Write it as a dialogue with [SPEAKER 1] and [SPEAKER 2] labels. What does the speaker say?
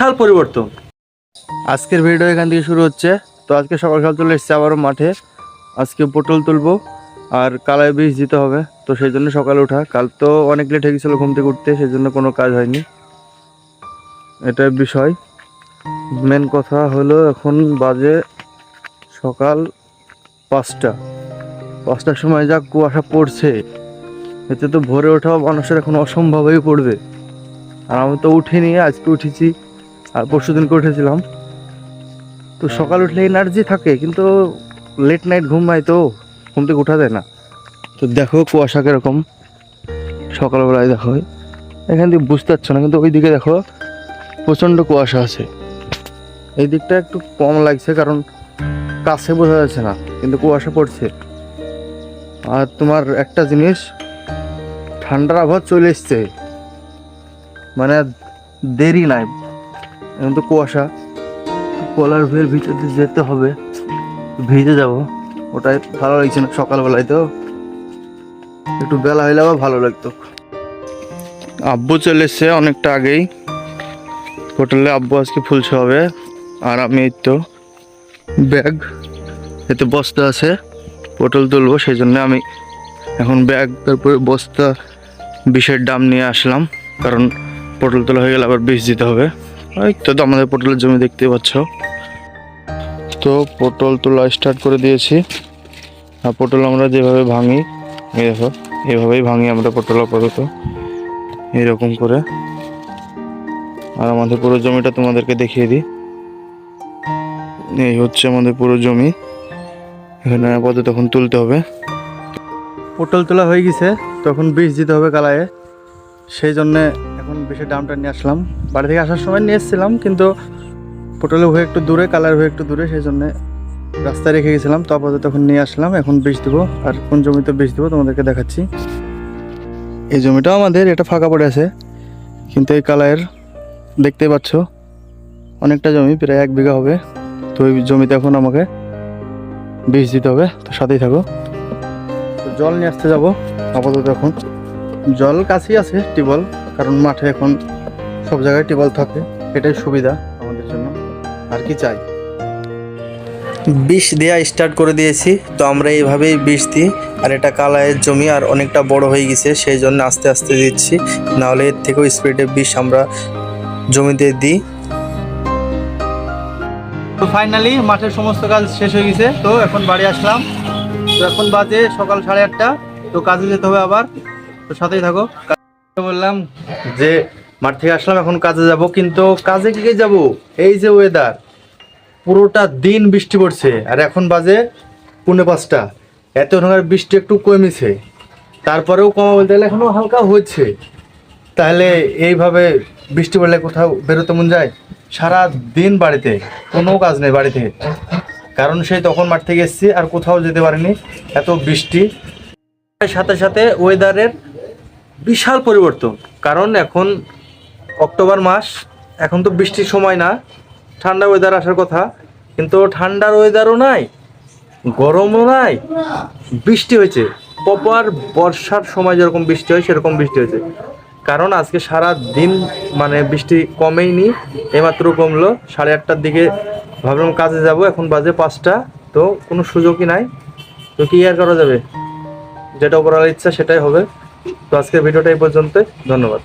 [SPEAKER 1] বিশাল পরিবর্তন।
[SPEAKER 2] আজকের ভিডিও এখান থেকে শুরু হচ্ছে। তো আজকে সকাল সকাল চলে এসেছে আবারও মাঠে। আজকে পটল তুলবো আর কালায় বীজ দিতে হবে। তো সেই জন্য সকালে ওঠা। কাল তো অনেক লেট হয়ে গেছিল ঘুম থেকে সেই জন্য কোনো কাজ হয়নি। এটা বিষয়। মেন কথা হলো এখন বাজে সকাল পাঁচটা। পাঁচটার সময় যা কুয়াশা পড়ছে, এতে তো ভোরে ওঠা মানুষের এখন অসম্ভব হয়ে পড়বে। আর আমি তো উঠিনি, আজকে উঠেছি আর পরশু দিনকে উঠেছিলাম। তো সকাল উঠলে এনার্জি থাকে কিন্তু লেট নাইট ঘুম হয় তো ঘুম থেকে উঠা যায় না। তো দেখো কুয়াশা কীরকম সকালবেলায় দেখো। এখান থেকে বুঝতে পারছ না কিন্তু ওই দিকে দেখো প্রচণ্ড কুয়াশা আছে। এই দিকটা একটু কম লাগছে কারণ কাছে বোঝা যাচ্ছে না কিন্তু কুয়াশা পড়ছে। আর তোমার একটা জিনিস ঠান্ডার আবহাওয়া চলে এসছে। মানে দেরি নাই। এখন তো কুয়াশা। কলার ভুয়ের ভিতর যেতে হবে। ভিজে যাব। ওটাই ভালো লাগছে না সকালবেলায় তো। একটু বেলা হইলে আবার ভালো লাগতো। আব্বু চলে এসছে অনেকটা আগেই। হোটেলে আব্বু আজকে ফুলছে হবে আর আমি তো ব্যাগ এতে বস্তা আছে, পটল তুলবো, সেই জন্য আমি এখন ব্যাগ, তারপরে বস্তা, বিষের ডাম নিয়ে আসলাম। কারণ পটল তোলা হয়ে গেলে আবার বিষ দিতে হবে। ওই তো আমাদের পটলের জমি দেখতে পাচ্ছ। তো পটল তোলা স্টার্ট করে দিয়েছি। আর পটল আমরা যেভাবে ভাঙি, এই দেখো, এভাবেই ভাঙি আমরা পটল আপাতত, এরকম করে। আর আমাদের পুরো জমিটা তোমাদেরকে দেখিয়ে দিই। এই হচ্ছে আমাদের পুরো জমি। এখানে আপাতত তখন তুলতে হবে। পটল তোলা হয়ে গেছে, তখন বীজ দিতে হবে কালায়ে সেই জন্যে এখন বেশি দামটা নিয়ে আসলাম। বাড়ি থেকে আসার সময় নিয়ে এসেছিলাম, কিন্তু পটলের হয়ে একটু দূরে, কালার হয়ে একটু দূরে, সেই জন্যে রাস্তায় রেখে গেছিলাম। তো আপাতত তখন নিয়ে আসলাম, এখন বীজ দেবো। আর কোন জমিতে বীজ দেবো তোমাদেরকে দেখাচ্ছি। এই জমিটাও আমাদের, এটা ফাঁকা পড়ে আছে, কিন্তু এই কালারের দেখতেই পাচ্ছ, অনেকটা জমি, প্রায় এক বিঘা হবে। তো ওই জমিতে এখন আমাকে বীজ দিতে হবে, তো সাথেই থাকো। জল নিয়ে আসতে যাব, আপাতত এখন। জল কাছেই আছে টিবল কারণ মাঠে এখন সব জায়গায় টিবল থাকে। এটাই সুবিধা আমাদের জন্য। আর কি চাই?
[SPEAKER 1] বিষ দেওয়া স্টার্ট করে দিয়েছি। তো আমরা এইভাবেই বিষ দিই। আর এটা কালায়ের জমি আর অনেকটা বড় হয়ে গেছে সেই জন্য আস্তে আস্তে দিচ্ছি। নাহলে এর থেকেও স্পিডে বিষ আমরা জমিতে দিই।
[SPEAKER 2] তো ফাইনালি মাঠের সমস্ত কাজ শেষ হয়ে গেছে। তো এখন বাড়ি আসলাম। তো এখন বাজে সকাল সাড়ে আটটা। তো কাজে যেতে হবে আবার। তো সাথেই থাকো। বললাম যে মাঠ থেকে আসলাম, এখন কাজে যাব, কিন্তু কাজে কি যাব? এই যে ওয়েদার পুরোটা দিন বৃষ্টি পড়ছে, আর এখন বাজে পুনে পাঁচটা। এত ধরনের বৃষ্টি একটু কমেছে, তারপরেও কমা বলতে গেলে এখনও হালকা হচ্ছে তাহলে এইভাবে বৃষ্টি পড়লে কোথাও বেরোতে মন যায়? সারা দিন বাড়িতে, কোনো কাজ নেই বাড়িতে। কারণ সেই তখন মাঠ থেকে এসেছি, আর কোথাও যেতে পারিনি, এত বৃষ্টি। সাথে সাথে ওয়েদারের বিশাল পরিবর্তন। কারণ এখন অক্টোবর মাস, এখন তো বৃষ্টির সময় না, ঠান্ডা ওয়েদার আসার কথা, কিন্তু ঠান্ডার ওয়েদারও নাই, গরমও নাই, বৃষ্টি হয়েছে। প্রপার বর্ষার সময় যেরকম বৃষ্টি হয়, সেরকম বৃষ্টি হয়েছে। কারণ আজকে সারা দিন মানে বৃষ্টি কমেই নি এইমাত্র কমলো। সাড়ে আটটার দিকে ভাবলাম কাজে যাব, এখন বাজে পাঁচটা, তো কোনো সুযোগই নাই। তো কি আর করা যাবে? যেটা করার ইচ্ছা সেটাই হবে। তো আজকের ভিডিওটা এই পর্যন্ত ধন্যবাদ।